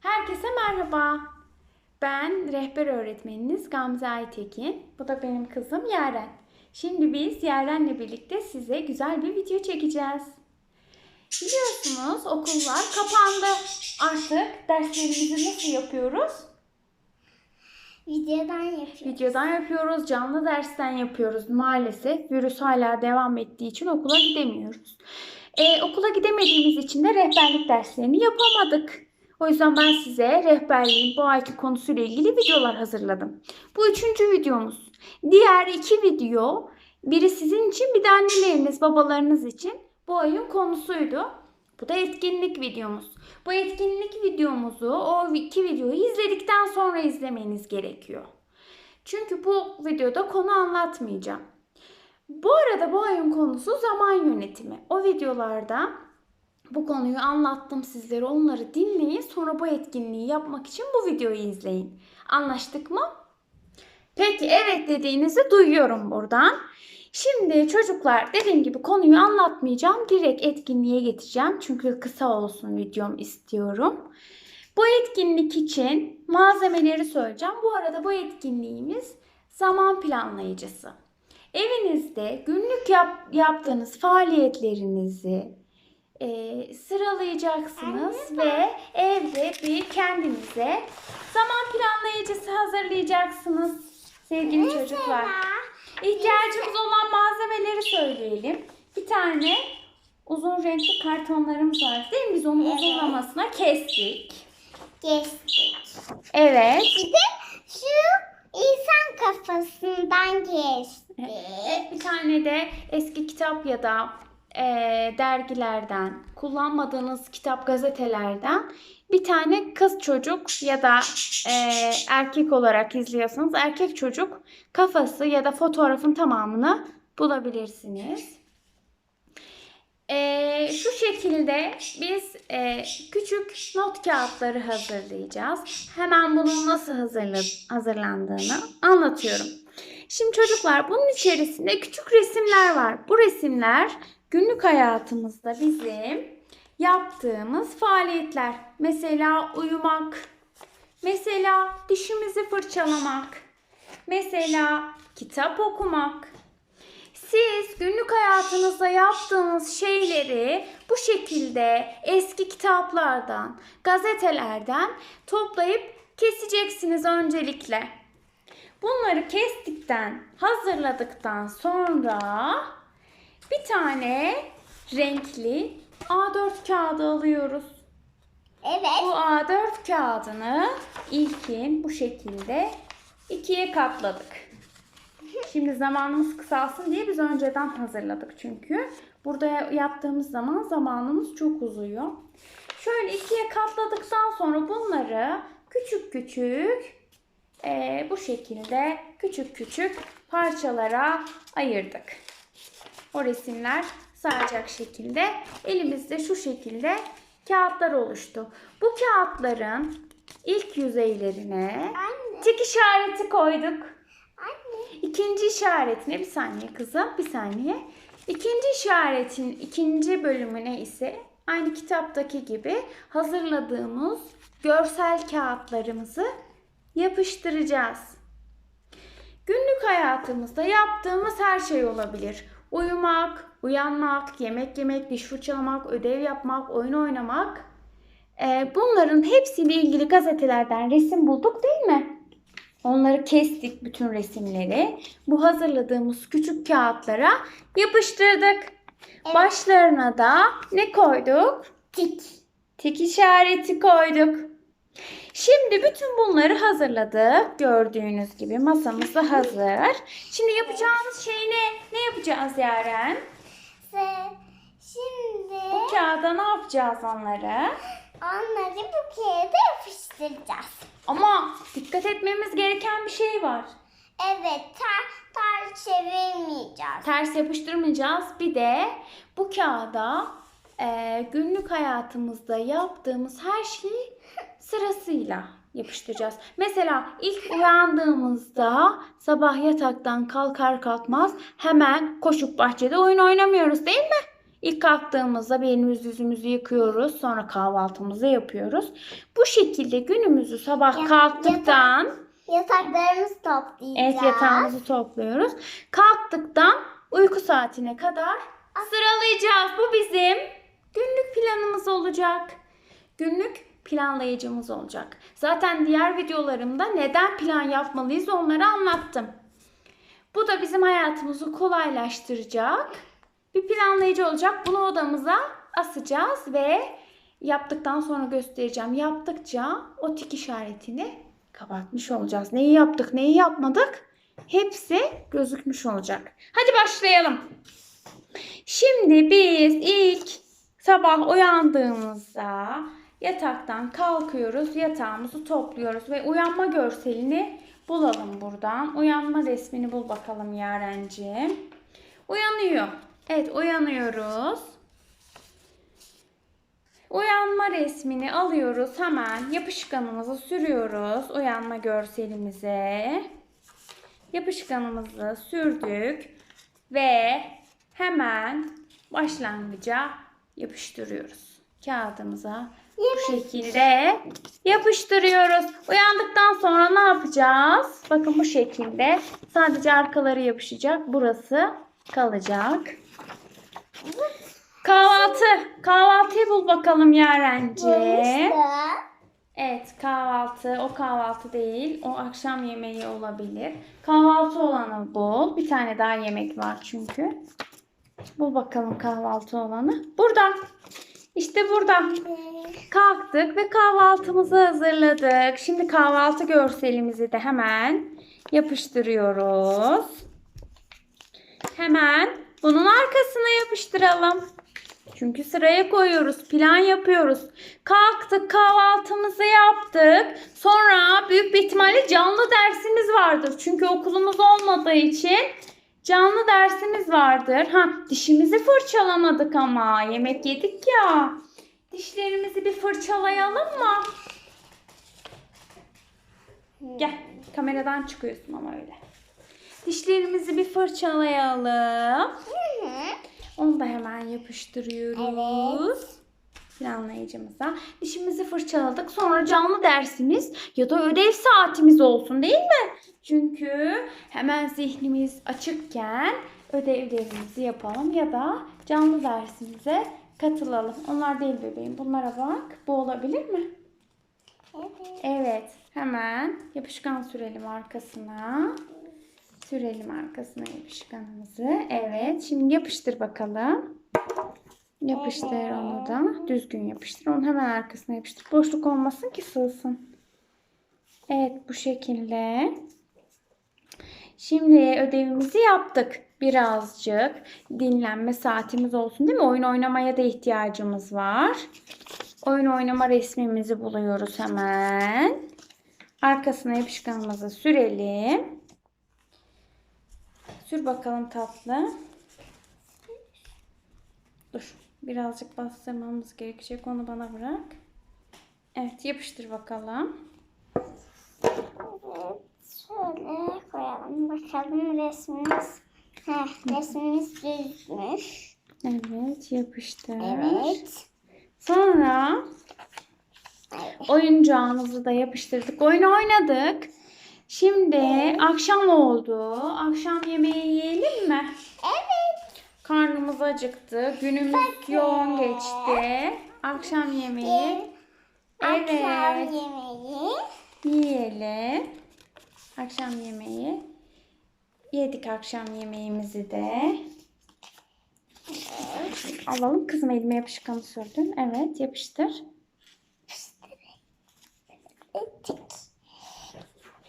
Herkese merhaba. Ben rehber öğretmeniniz Gamze Aytekin. Bu da benim kızım Yaren. Şimdi biz Yaren'le birlikte size güzel bir video çekeceğiz. Biliyorsunuz okullar kapandı. Artık derslerimizi nasıl yapıyoruz? Videodan yapıyoruz. Videodan yapıyoruz, canlı dersten yapıyoruz. Maalesef virüs hala devam ettiği için okula gidemiyoruz. Ee, okula gidemediğimiz için de rehberlik derslerini yapamadık. O yüzden ben size rehberliğin bu ayki konusuyla ilgili videolar hazırladım. Bu üçüncü videomuz. Diğer iki video biri sizin için bir de anneleriniz, babalarınız için bu ayın konusuydu. Bu da etkinlik videomuz. Bu etkinlik videomuzu, o iki videoyu izledikten sonra izlemeniz gerekiyor. Çünkü bu videoda konu anlatmayacağım. Bu arada bu ayın konusu zaman yönetimi. O videolarda bu konuyu anlattım sizlere. Onları dinleyin. Sonra bu etkinliği yapmak için bu videoyu izleyin. Anlaştık mı? Peki evet dediğinizi duyuyorum buradan. Şimdi çocuklar dediğim gibi konuyu anlatmayacağım. Direkt etkinliğe geçeceğim. Çünkü kısa olsun videom istiyorum. Bu etkinlik için malzemeleri söyleyeceğim. Bu arada bu etkinliğimiz zaman planlayıcısı. Evinizde günlük yap, yaptığınız faaliyetlerinizi e, sıralayacaksınız ve evde bir kendinize zaman planlayıcısı hazırlayacaksınız sevgili çocuklar. İhtiyacımız olan malzemeleri söyleyelim. Bir tane uzun renkli kartonlarımız var değil mi? Biz onu Evet. uzunlamasına kestik. Geçtik. Evet. Bir de şu insan kafasından geçtik. Evet, bir tane de eski kitap ya da e, dergilerden, kullanmadığınız kitap gazetelerden bir tane kız çocuk ya da e, erkek olarak izliyorsanız erkek çocuk kafası ya da fotoğrafın tamamını bulabilirsiniz. E, şu şekilde biz e, küçük not kağıtları hazırlayacağız. Hemen bunun nasıl hazırla, hazırlandığını anlatıyorum. Şimdi çocuklar bunun içerisinde küçük resimler var. Bu resimler günlük hayatımızda bizim yaptığımız faaliyetler. Mesela uyumak, mesela dişimizi fırçalamak, mesela kitap okumak. Siz günlük hayatınızda yaptığınız şeyleri bu şekilde eski kitaplardan, gazetelerden toplayıp keseceksiniz öncelikle. Bunları kestikten, hazırladıktan sonra bir tane renkli A4 kağıdı alıyoruz. Evet. Bu A4 kağıdını ilkin bu şekilde ikiye katladık. Şimdi zamanımız kısalsın diye biz önceden hazırladık çünkü. Burada yaptığımız zaman zamanımız çok uzuyor. Şöyle ikiye katladıktan sonra bunları küçük küçük e, bu şekilde küçük küçük parçalara ayırdık. O resimler sığacak şekilde elimizde şu şekilde kağıtlar oluştu. Bu kağıtların ilk yüzeylerine Anne. tik işareti koyduk. Anne. İkinci işaretine bir saniye kızım bir saniye. İkinci işaretin ikinci bölümüne ise aynı kitaptaki gibi hazırladığımız görsel kağıtlarımızı yapıştıracağız. Günlük hayatımızda yaptığımız her şey olabilir. Uyumak, uyanmak, yemek yemek, diş fırçalamak, ödev yapmak, oyun oynamak. Ee, bunların hepsiyle ilgili gazetelerden resim bulduk değil mi? Onları kestik bütün resimleri. Bu hazırladığımız küçük kağıtlara yapıştırdık. Başlarına da ne koyduk? Tik. Tik işareti koyduk. Şimdi bütün bunları hazırladık. Gördüğünüz gibi masamız da hazır. Şimdi yapacağımız şey ne? Ne yapacağız Yaren? Şimdi Bu kağıda ne yapacağız onları? onları bu kağıda yapıştıracağız. Ama dikkat etmemiz gereken bir şey var. Evet, tar, tar çevirmeyeceğiz. Ters yapıştırmayacağız. Bir de bu kağıda e, günlük hayatımızda yaptığımız her şeyi sırasıyla yapıştıracağız. Mesela ilk uyandığımızda sabah yataktan kalkar kalkmaz hemen koşup bahçede oyun oynamıyoruz değil mi? İlk kalktığımızda bir yüzümüzü yıkıyoruz. Sonra kahvaltımızı yapıyoruz. Bu şekilde günümüzü sabah Ya- kalktıktan Yataklarımızı toplayacağız. evet yatağımızı topluyoruz. Kalktıktan uyku saatine kadar sıralayacağız. Bu bizim günlük planımız olacak. Günlük planlayıcımız olacak. Zaten diğer videolarımda neden plan yapmalıyız onları anlattım. Bu da bizim hayatımızı kolaylaştıracak bir planlayıcı olacak. Bunu odamıza asacağız ve yaptıktan sonra göstereceğim. Yaptıkça o tik işaretini kapatmış olacağız. Neyi yaptık, neyi yapmadık? Hepsi gözükmüş olacak. Hadi başlayalım. Şimdi biz ilk sabah uyandığımızda yataktan kalkıyoruz, yatağımızı topluyoruz ve uyanma görselini bulalım buradan. Uyanma resmini bul bakalım Yarenciğim. Uyanıyor. Evet uyanıyoruz. Uyanma resmini alıyoruz. Hemen yapışkanımızı sürüyoruz uyanma görselimize. Yapışkanımızı sürdük ve hemen başlangıca yapıştırıyoruz. Kağıdımıza bu şekilde yapıştırıyoruz. Uyandıktan sonra ne yapacağız? Bakın bu şekilde sadece arkaları yapışacak. Burası kalacak. Kahvaltı. Kahvaltıyı bul bakalım Yarenci. Evet kahvaltı. O kahvaltı değil. O akşam yemeği olabilir. Kahvaltı olanı bul. Bir tane daha yemek var çünkü. Bul bakalım kahvaltı olanı. Burada. İşte burada. Kalktık ve kahvaltımızı hazırladık. Şimdi kahvaltı görselimizi de hemen yapıştırıyoruz. Hemen bunun arkasına yapıştıralım. Çünkü sıraya koyuyoruz, plan yapıyoruz. Kalktık, kahvaltımızı yaptık. Sonra büyük bir ihtimalle canlı dersimiz vardır. Çünkü okulumuz olmadığı için canlı dersimiz vardır. Ha, dişimizi fırçalamadık ama yemek yedik ya. Dişlerimizi bir fırçalayalım mı? Gel, kameradan çıkıyorsun ama öyle. Dişlerimizi bir fırçalayalım. Onu da hemen yapıştırıyoruz. Planlayıcımıza. Dişimizi fırçaladık. Sonra canlı dersimiz ya da ödev saatimiz olsun değil mi? Çünkü hemen zihnimiz açıkken ödevlerimizi yapalım ya da canlı dersimize katılalım. Onlar değil bebeğim. Bunlara bak. Bu olabilir mi? Evet. Evet. Hemen yapışkan sürelim arkasına. Sürelim arkasına yapışkanımızı. Evet. Şimdi yapıştır bakalım. Yapıştır onu da. Düzgün yapıştır. Onu hemen arkasına yapıştır. Boşluk olmasın ki sığsın. Evet bu şekilde. Şimdi ödevimizi yaptık. Birazcık dinlenme saatimiz olsun değil mi? Oyun oynamaya da ihtiyacımız var. Oyun oynama resmimizi buluyoruz hemen. Arkasına yapışkanımızı sürelim. Sür bakalım tatlı. Dur. Birazcık bastırmamız gerekecek. Onu bana bırak. Evet yapıştır bakalım. Evet, şöyle koyalım. Bakalım resmimiz. Heh, resmimiz düzmüş. Evet yapıştır. Evet. Sonra oyuncağımızı da yapıştırdık. Oyun oynadık. Şimdi akşam oldu. Akşam yemeği yiyelim mi? Evet. Karnımız acıktı. Günümüz yoğun geçti. Akşam yemeği. Akşam Evet. yemeği. Yiyelim. Akşam yemeği. Yedik akşam yemeğimizi de. Alalım. Kızım elime yapışkanı sürdün. Evet yapıştır.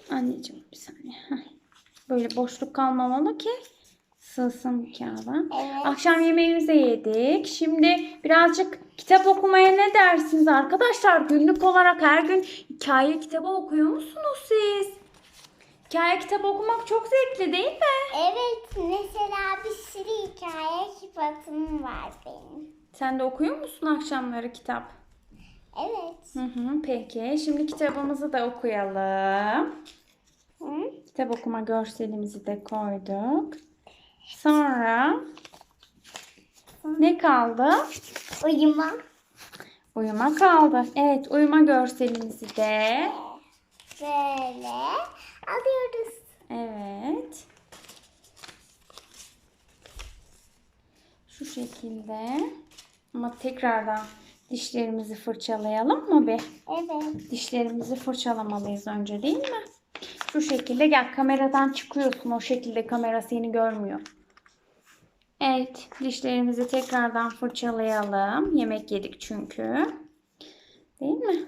Anneciğim bir saniye. Böyle boşluk kalmamalı ki sığsın kağıda. Evet. Akşam yemeğimizi yedik. Şimdi birazcık kitap okumaya ne dersiniz arkadaşlar? Günlük olarak her gün hikaye kitabı okuyor musunuz siz? Hikaye kitabı okumak çok zevkli değil mi? Evet. Mesela bir sürü hikaye kitabım var benim. Sen de okuyor musun akşamları kitap? Evet. Hı hı, peki. Şimdi kitabımızı da okuyalım. Hı? Kitap okuma görselimizi de koyduk. Sonra Ne kaldı? Uyuma. Uyuma kaldı. Evet uyuma görselimizi de. Böyle alıyoruz. Evet. Şu şekilde. Ama tekrardan dişlerimizi fırçalayalım mı bir? Evet. Dişlerimizi fırçalamalıyız önce değil mi? Şu şekilde gel kameradan çıkıyorsun. O şekilde kamera seni görmüyor. Evet dişlerimizi tekrardan fırçalayalım. Yemek yedik çünkü. Değil mi?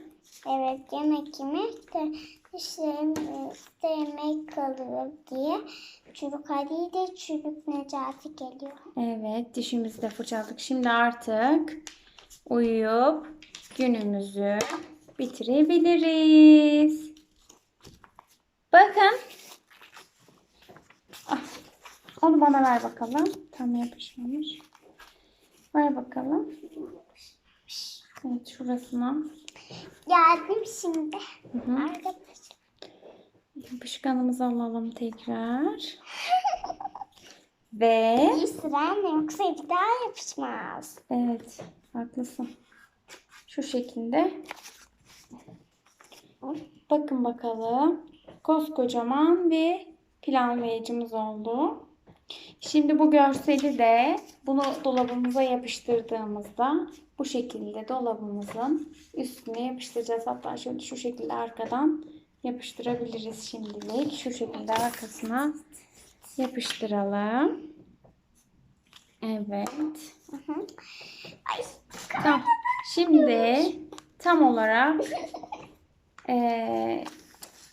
Evet yemek yemek de dişlerimizde yemek kalıyor diye çürük Ali de çürük Necati geliyor. Evet dişimizi de fırçaladık. Şimdi artık uyuyup günümüzü bitirebiliriz. Bakın. Ah, onu bana ver bakalım. Tam yapışmamış. Ver bakalım. Evet şurasına. Geldim şimdi. Hı hı. Arkadaşlar. Yapışkanımızı alalım tekrar. Ve İyi sıran yoksa bir daha yapışmaz. Evet, haklısın. Şu şekilde. Bakın bakalım. Koskocaman bir planlayıcımız oldu. Şimdi bu görseli de bunu dolabımıza yapıştırdığımızda bu şekilde dolabımızın üstüne yapıştıracağız. Hatta şöyle şu şekilde arkadan yapıştırabiliriz şimdilik. Şu şekilde arkasına yapıştıralım. Evet. Tamam. Şimdi tam olarak eee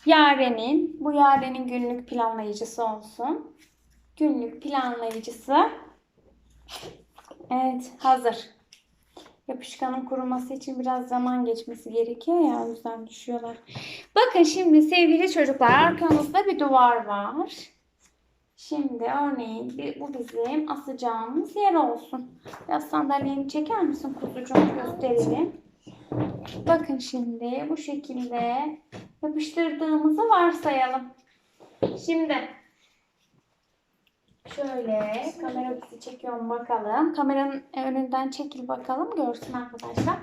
Yaren'in, bu Yaren'in günlük planlayıcısı olsun. Günlük planlayıcısı. Evet, hazır. Yapışkanın kuruması için biraz zaman geçmesi gerekiyor ya, o yüzden düşüyorlar. Bakın şimdi sevgili çocuklar, arkamızda bir duvar var. Şimdi örneğin bu bizim asacağımız yer olsun. Biraz sandalyeni çeker misin kuzucuğum gösterelim. Bakın şimdi bu şekilde yapıştırdığımızı varsayalım. Şimdi şöyle kamera bizi çekiyor mu bakalım. Kameranın önünden çekil bakalım görsün arkadaşlar.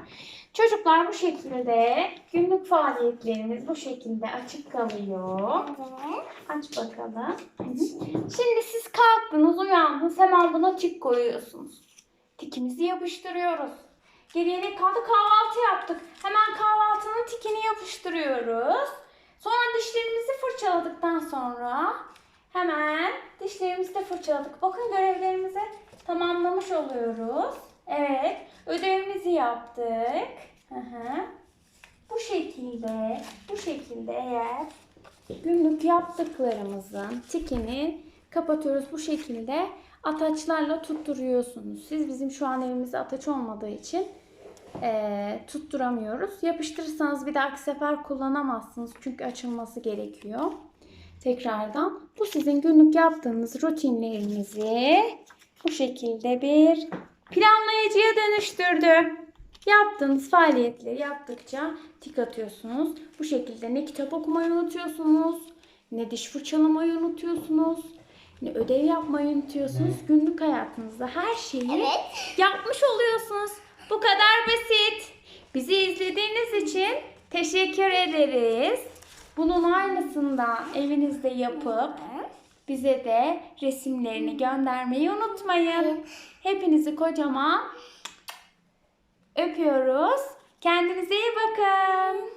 Çocuklar bu şekilde günlük faaliyetlerimiz bu şekilde açık kalıyor. Evet. Aç bakalım. Şimdi siz kalktınız, uyandınız. Hemen buna tik koyuyorsunuz. Tikimizi yapıştırıyoruz. Geriye ne kaldı? Kahvaltı yaptık. Hemen kahvaltının tikini yapıştırıyoruz. Sonra dişlerimizi fırçaladıktan sonra hemen dişlerimizi de fırçaladık. Bakın görevlerimizi tamamlamış oluyoruz. Evet, ödevimizi yaptık. Hı hı. Bu şekilde, bu şekilde eğer günlük yaptıklarımızın tikini kapatıyoruz bu şekilde ataçlarla tutturuyorsunuz. Siz bizim şu an evimizde ataç olmadığı için eee, tutturamıyoruz. Yapıştırırsanız bir dahaki sefer kullanamazsınız çünkü açılması gerekiyor. Tekrardan bu sizin günlük yaptığınız rutinlerinizi bu şekilde bir planlayıcıya dönüştürdü. Yaptığınız faaliyetleri yaptıkça tik atıyorsunuz. Bu şekilde ne kitap okumayı unutuyorsunuz, ne diş fırçalamayı unutuyorsunuz, ne ödev yapmayı unutuyorsunuz. Günlük hayatınızda her şeyi Evet. yapmış oluyorsunuz. Bu kadar basit. Bizi izlediğiniz için teşekkür ederiz. Bunun aynısını da evinizde yapıp bize de resimlerini göndermeyi unutmayın. Hepinizi kocaman öpüyoruz. Kendinize iyi bakın.